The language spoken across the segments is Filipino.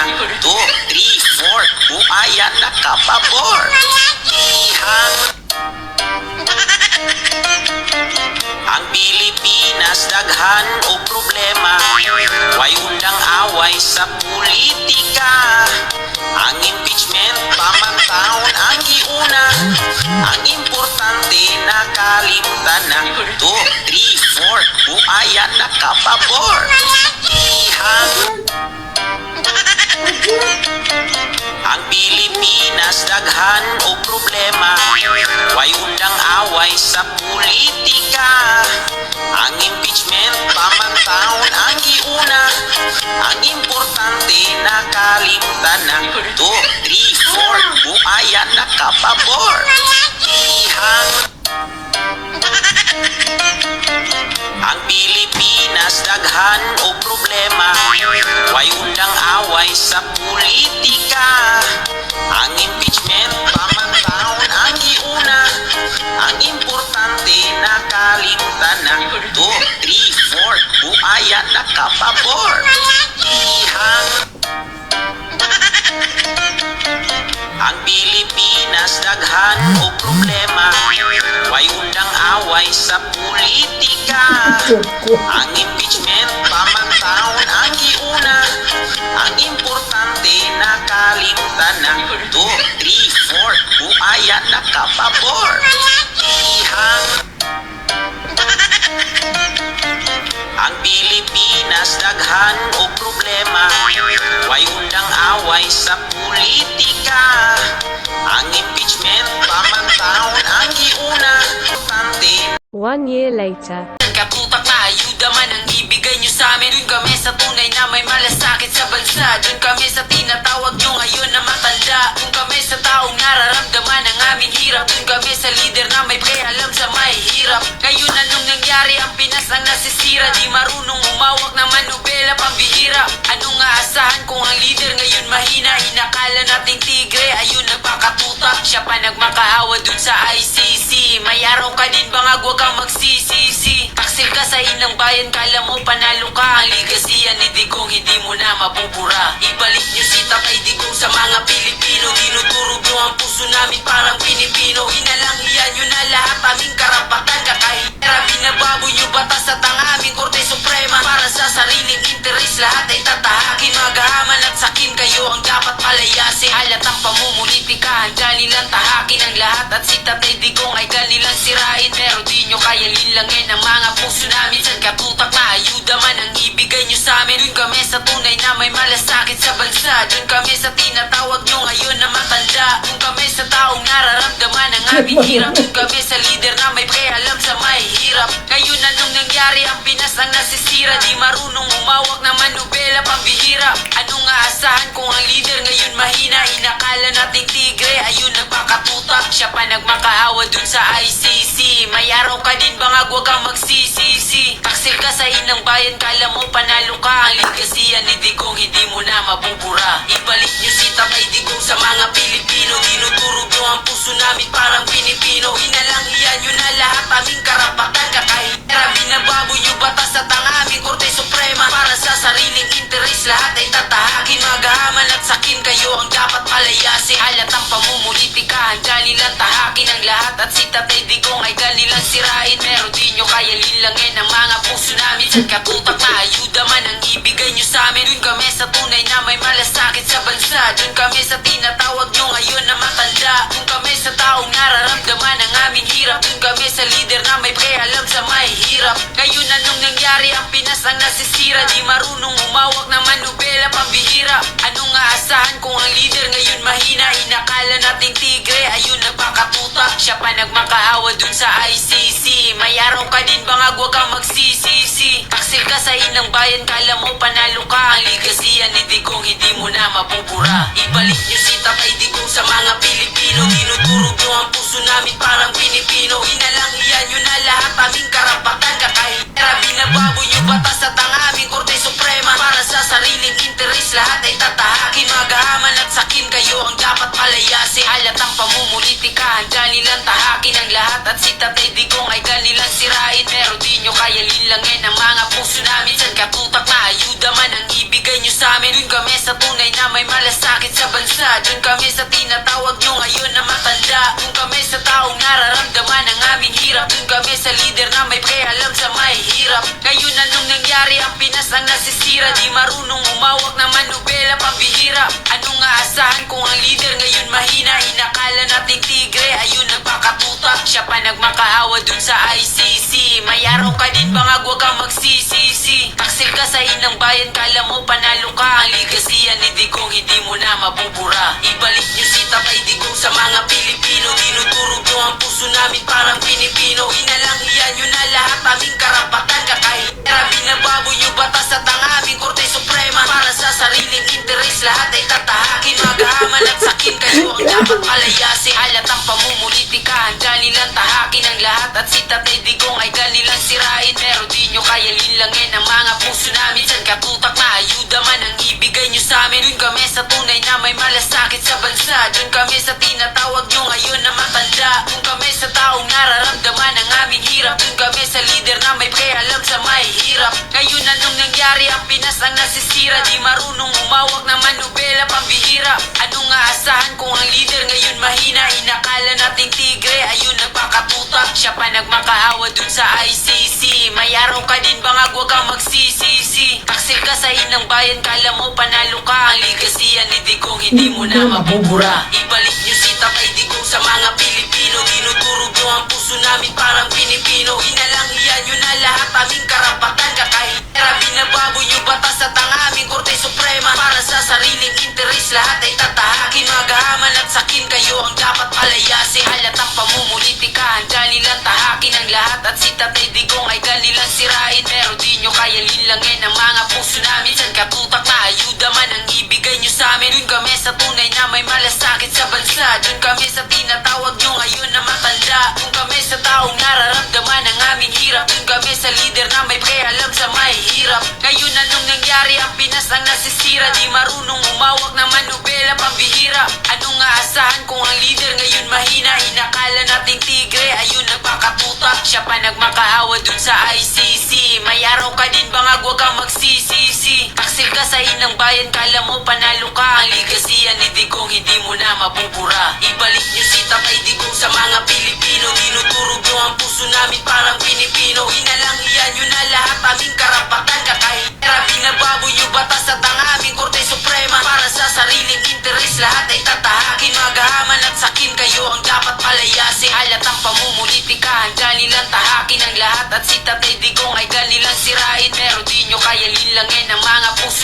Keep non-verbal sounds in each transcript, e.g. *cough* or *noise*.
Isang, two, three, four. Buayan na kapabor. Ang Pilipinas daghan o problema. Way undang away sa politika. Ang impeachment pamantaon ang giuna. Ang importante nakalimtan na 2, 3, 4 Buayan na kapabor Ihang ang Pilipinas daghan o problema Way undang away sa politika. Ang politika Ang impeachment pamantaon ang giuna Ang importante nakalimtan na 2, 3, 4 Buaya nakapabor. Ihang. Ang Pilipinas daghan o problema. Way undang away sa politika One year later. Katutak na ayuda man ang ibigay nyo sa amin. Doon kami sa tunay na may malasakit sa bansa. Doon kami sa tinatawag nyo ngayon na matanda. Doon kami sa taong nararamdaman ang aming hirap. Doon kami sa leader na may alam sa may anong nangyari ang Pinas ang nasisira. Di marunong umawak ng manubela pambihira. Anong aasahan kung ang leader ngayon mahina? Inakala nating tigre ayun nagpakatutak Siya pa nagmakaawa dun sa ICC May araw ka din bangag huwag kang magsisisi? Taksil ka sa inang bayan kala mo panalo ka. Ang ligasiyan ni Digong hindi mo na mabubura. Ibalik niyo si Tatay Digong sa mga Pilipino. Dinudurog niyo ang puso namin parang Pinipino Inalangiyan niyo na lahat aming karapatan. Kakahira binababoy niyo batas at ang aming Korte Suprema Para sa sariling interes lahat ay tatahakin Magahaman at sakin kayo ang dapat palayasin. Halatang pamumulitika handa nilang tahakin ang lahat. At si Tatay Digong ay kanilang sirain. Pero di nyo kaya linlangin ang malasakit sa bansa. Doon kami sa tinatawag nyo ngayon na matanda. Doon kami sa taong nararamdaman ang aming *laughs* hirap. Doon kami sa leader na may alam sa may hirap. Ngayon anong nangyari? Ang Pinas ang nasisira. Di marunong umawak ng manubela nagmakaawa dun sa ICC May araw ka din bangag huwag kang magsisisi? Taksil ka sa inang bayan kala mo panalo ka. Ang ligasiyan ni Digong hindi mo na mabubura. Ibalik niyo si Tatay Digong sa mga Pilipino. Dinudurog niyo ang puso namin parang Pinipino Inalangiyan niyo na lahat aming karapatan. Kakahira binababoy niyo batas at ang aming Korte Suprema. Para sa sariling interes lahat ay tatahakin Magahaman at sakin kayo ang dapat palayasin. Halatang pamumulitika handa nilang tahakin ang lahat At si Tatay Digong ay kanilang sirain. Pero di nyo kaya linlangin ang mga puso namin. Sa katutak na ayuda man ang ibigay nyo sa amin. Doon kami sa tunay na may malasakit sa bansa. Doon kami sa tinatawag nyo ngayon na matanda. Doon kami sa taong nararamdaman ang aming hirap. Doon kami sa leader na may alam sa may hirap. Ngayon anong nangyari? Ang Pinas ang nasisira. Di marunong umawak ng manubela pambihira. Anong aasahan kung ang leader ngayon mahina? Inakala nating tigre dun sa ICC May araw ka din bangag huwag kang magsisisi. Taksil ka sa inang bayan kala mo panalo ka. Ang ligasiyan ni Digong hindi mo na mabubura Ibalik niyo si Tatay Digong sa mga Pilipino. Dinudurog niyo ang puso namin parang Pinipino Inalangiyan niyo na lahat aming karapatan. Kakahira binababoy niyo batas at ang aming Korte Suprema. Para sa sariling interes lahat ay tatahakin Magahaman at sakin. Kayo ang dapat palayasin. Halatang pamumulitika handa nilang tahakin ang lahat. At si Tatay Digong ay kanilang sirain. Pero di nyo kaya linlangin ang mga puso namin. San katutak na ayuda man ang ibigay nyo sa amin. Doon kami sa tunay na may malasakit sa bansa. Doon kami sa tinatawag nyo ngayon na matanda. Doon kami sa taong nararamdaman ang aming hirap. Doon kami sa leader na may alam sa may hirap. Ngayon anong nangyari ang Pinas ang nasisira. Di marunong umawak ng manubela pambihira. Anong aasahan kung ang leader ngayon mahina? Inakala nating tigre ayun nagpakatutak Siya pa nagmakaawa dun sa ICC May araw ka din bangag wag kang magsisisi. Taksil ka sa inang bayan kala mo panalo ka. Ang ligasiyan ni Digong hindi mo na mabubura. Ibalik niyo si Tatay Digong sa mga Pilipino. Dinudurog niyo ang puso namin parang Pinipino Inalangiyan niyo na lahat aming karapatan. Kakahira binababoy niyo batas at ang aming Korte Suprema. Para sa sariling interes lahat ay tatahakin. Magahaman at sakin kayo ang dapat palayasin Halatang pamumulitika handa nilang tahakin ang lahat. At si Tatay Digong ay ganilang sirain. Pero di nyo kaya linlangin ang mga puso namin. San katutak na ayuda man ang ibigay nyo sa amin? Doon kami sa tunay na may malasakit sa bansa. Doon kami sa tinatawag nyo ngayon na matanda. Doon kami sa taong nararamdaman ang aming hirap. Doon kami sa na may pakialam sa may hirap. Ngayon anong nangyari? Ang Pinas ang nasisira. Di marunong umawak ng manubela pambihira. Anong aasahan kung ang leader ngayon mahina? Inakala nating tigre. Ayun nagpakatutak Siya pa nagmakaawa dun sa ICC May araw ka din bangag wag kang magsisisi. Taksil ka sa inang bayan kala mo panalo ka. Ang ligasiyan ni Digong hindi mo na mabubura. Ibalik niyo si Tatay Digong sa mga Pilipino. Dinudurog niyo ang puso namin parang Pinipino Inalangiyan niyo na lahat aming karapatan Kakahira binababoy niyo batas at ang aming Korte Suprema. Para sa sariling interes lahat ay tatahakin. Magahaman at sakin kayo ang dapat palayasin. Halatang pamumulitika handa nilang tahakin lahat At si Tatay Digong ay ganilang sirain. Pero di nyo kaya linlangin ang mga puso namin. San katutak na ayuda man ang ibigay nyo sa amin? Doon kami sa tunay na may malasakit sa bansa. Doon kami sa tinatawag nyo ngayon na matanda. Doon kami sa taong nararamdaman ang aming hirap. Doon kami sa leader na may pakialam sa may hirap. Ngayon anong nangyari? Ang Pinas ang nasisira. Di marunong umawak ng manubela pambihira Anong aasahan kung ang leader ngayon mahina? Inakala nating tigre ayun nagpakatutak Siya pa nagmakaawa dun sa ICC May araw ka din bangag wag kang magsisisi? Taksil ka sa inang bayan kala mo panalo ka. Ang ligasiyan ni Digong hindi mo na mabubura. Ibalik niyo si Tatay Digong sa mga Pilipino lahat ay tatahakin Magahaman at sakin kayo ang dapat palayasin. Halatang pamumulitika handa nilang tahakin ang lahat. At si Tatay Digong ay ganilang sirain Pero di nyo kaya linlangin ang mga puso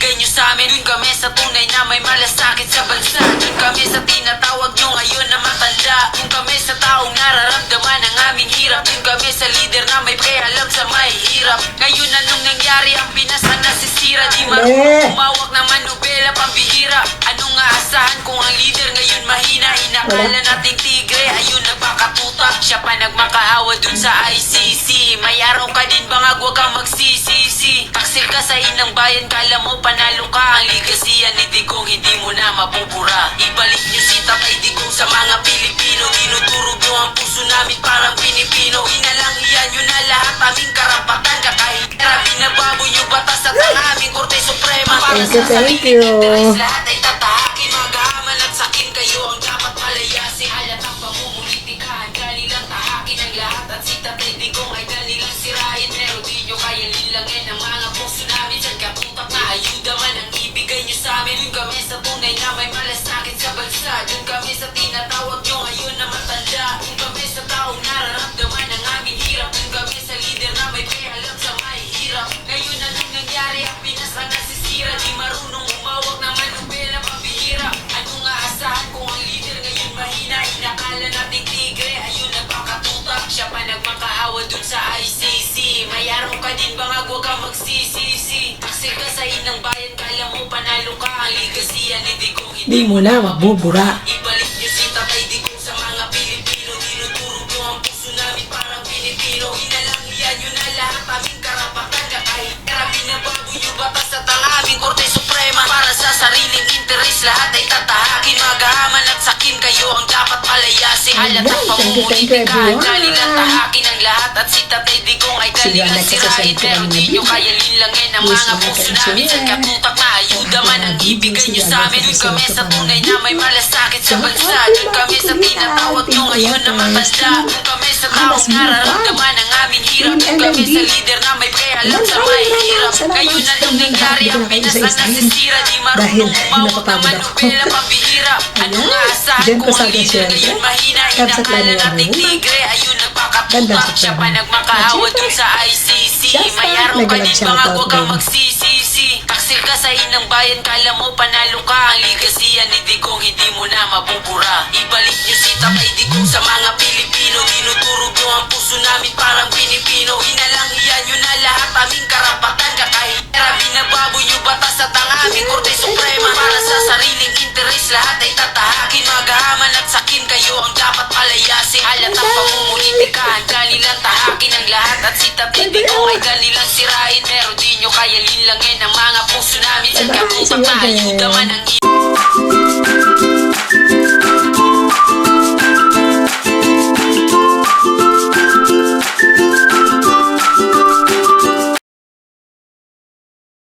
ang ibigay nyo sa amin. Doon kami sa tunay na may malasakit sa bansa. Doon kami sa tinatawag nyo ngayon na matanda. Doon kami sa taong nararamdaman ang aming hirap. Doon kami sa leader na may pakialam sa may hirap. Ngayon anong nangyari? Ang Pinas ang nasisira. Di marunong umawak ng manubela pambihira. Anong aasahan kung ang leader ngayon mahina? Inakala nating tigre. Ayun nagpakatutak Siya pa nagmakaawa dun sa ICC May araw ka din bangag wag kang magsisisi? Taksil ka sa inang bayan kala mo panalo ka. Ang ligasiyan ni Digong hindi mo na mabubura. Ibalik niyo si Tatay Digong sa mga Pilipino. Dinudurog niyo ang puso namin parang Pinipino Inalangiyan niyo na lahat aming karapatan. Kakahira binababoy niyo batas at ang aming Korte Suprema. Para Thank you, sa interes lahat nagmakaawa dun sa ICC May araw ka din bangag wag kang magsisisi Taksil ka sa inang bayan kala mo panalo ka. Ang ligasiyan ni Digong Di mo na mabubura. Ibalik interes lahat ay tatahakin Magahaman at sakin kayo ang dapat palayasin. Halatang pamumulitika handa nilang tahakin ang lahat. At si Tatay Digong ay next sirain Pero di nyo kaya linlangin ang mga puso namin. Sa katutak na? Ayuda man ang ibigay nyo sa amin. Doon kami sa tunay na may malasakit sa bansa. Doon kami sa tinatawag nyo ngayon na matanda. Doon kami sa taong nararamdaman ang aming hirap. Doon kami sa leader na may pakialam sa may hirap. Kayo na lang nangyari ang Pinas ang nasisira. Di marunong umawag ng napapagod ako. manubela pambihira. Ano nga asahan sa ang leader ngayon mahina Inakala nating tigre Ayun sa Siya pa At dun sa ICC Just May Start, araw ka din baka huwag kang magsisisi. Taksil ka sa inang bayan Kala mo panalo ka. Ang ligasiyan ni Digong hindi mo na mabubura. Ibalik niyo si Tatay Digong sa mga Pilipino Dinudurog niyo ang puso namin parang Pilipino. Inalangiyan niyo na lahat aming karapatan Kakahira binababoy niyo batas at ang aming Korte Suprema. Para sa sariling interes lahat ay tatahakin Magahaman at sakin kayo ang dapat palayasin. Halatang pamumulitika Handa nilang tahakin ang lahat. At si Digong ay ganilang sirain. Pero di nyo kaya linlangin ang mga puso namin. Sa Aba, kung sige, papayuda eh. man ang